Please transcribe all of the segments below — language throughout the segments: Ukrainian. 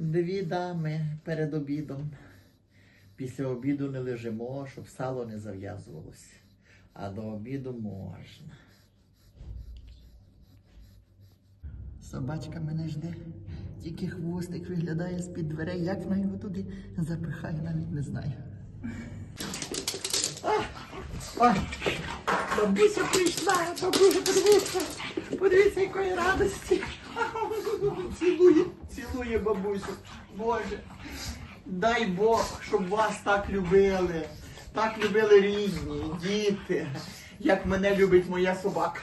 Дві дами перед обідом. Після обіду не лежимо, щоб сало не зав'язувалося. А до обіду можна. Собачка мене жде. Тільки хвостик виглядає з-під дверей. Як вона його туди запихає, навіть не знаю. Бабуся прийшла, бабуся, подивіться, подивіться, якої радості. Цілує, цілує бабусю. Боже, дай Бог, щоб вас так любили. Так любили рідні, діти, як мене любить моя собака.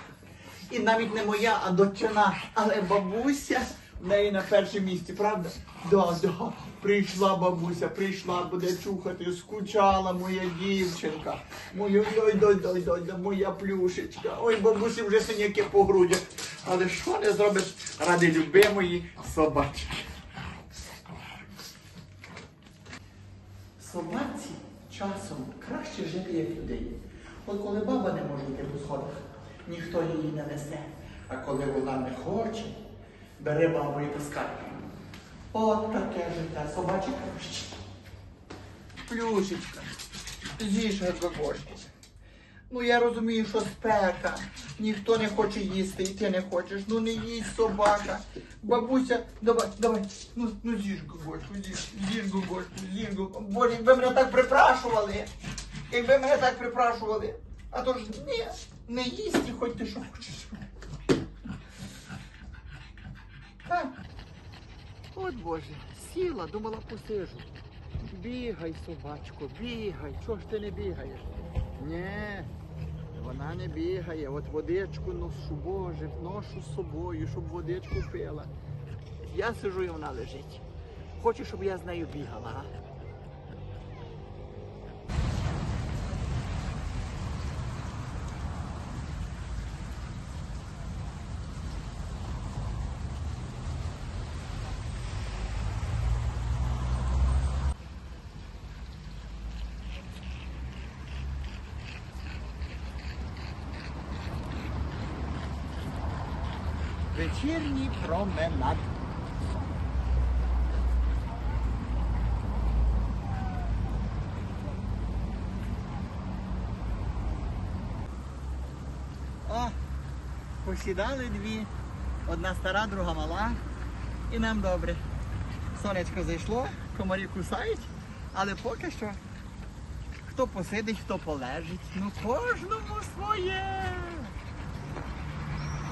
І навіть не моя, а дочина, але бабуся в неї на першому місці, правда? Да, да. Прийшла бабуся, прийшла, буде чухати, скучала моя дівчинка. Моя, ой, ой, ой, ой, ой, моя плюшечка. Ой, бабусі вже синяки по грудях. Але що не зробиш ради любимої собачки? Собаці часом краще жити, як людей. От коли баба не може йти по сходах, ніхто її не несе. А коли вона не хоче, бере бабу і таскає. От таке життя, собаче краще. Плюшечка, з'їж гагошки. Ну я розумію, що спека. Ніхто не хоче їсти, і ти не хочеш. Ну не їсть собака. Бабуся, давай, давай. Ну, ну з'їж, з'їж гогошку, з'їж гогошку. Боже, якби мене так припрашували. Якби мене так припрашували. А то ж ні, не їсть і хоч ти що хочеш. Так. От Боже, сіла, думала посижу. Бігай, собачко, бігай. Чого ж ти не бігаєш? Ні, вона не бігає. От водичку ношу, Боже, ношу з собою, щоб водичку пила. Я сижу і вона лежить. Хочу, щоб я з нею бігала. Вечірній променад. О, посідали дві. Одна стара, друга мала. І нам добре. Сонечко зайшло, комарі кусають, але поки що хто посидить, хто полежить. Ну кожному своє.